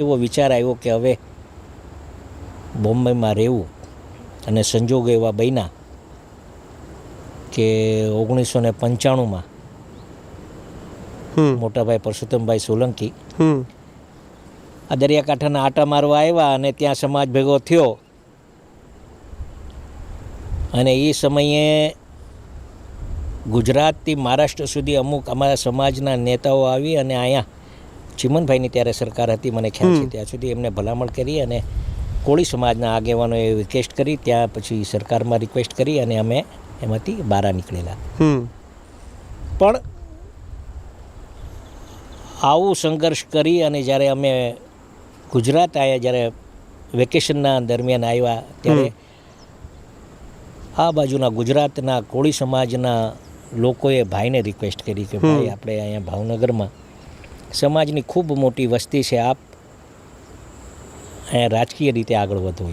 એવો વિચાર આવ્યો કે હવે બોમ્બેમાં રહેવું અને સંજોગ એવા બન્યા કે ઓગણીસો ને પંચાણુંમાં મોટાભાઈ પરસોત્તમભાઈ સોલંકી આ દરિયાકાંઠાના આટા મારવા આવ્યા અને ત્યાં સમાજ ભેગો થયો. અને એ સમયે ગુજરાતથી મહારાષ્ટ્ર સુધી અમુક અમારા સમાજના નેતાઓ આવી અને અહીંયા ચિમનભાઈની ત્યારે સરકાર હતી મને ખ્યાલ છે ત્યાં સુધી એમને ભલામણ કરી અને કોળી સમાજના આગેવાનોએ રિક્વેસ્ટ કરી ત્યાં પછી સરકારમાં રિક્વેસ્ટ કરી અને અમે એમાંથી બહાર નીકળેલા. પણ આવું સંઘર્ષ કરી અને જ્યારે અમે ગુજરાત આવ્યા જ્યારે વેકેશનના દરમિયાન આવ્યા ત્યારે આ બાજુના ગુજરાતના કોળી સમાજના લોકોએ ભાઈને રિક્વેસ્ટ કરી કે ભાઈ. આપણે અહીંયા ભાવનગરમાં સમાજની ખૂબ મોટી વસ્તી છે. આપ રાજકીય રીતે આગળ વધો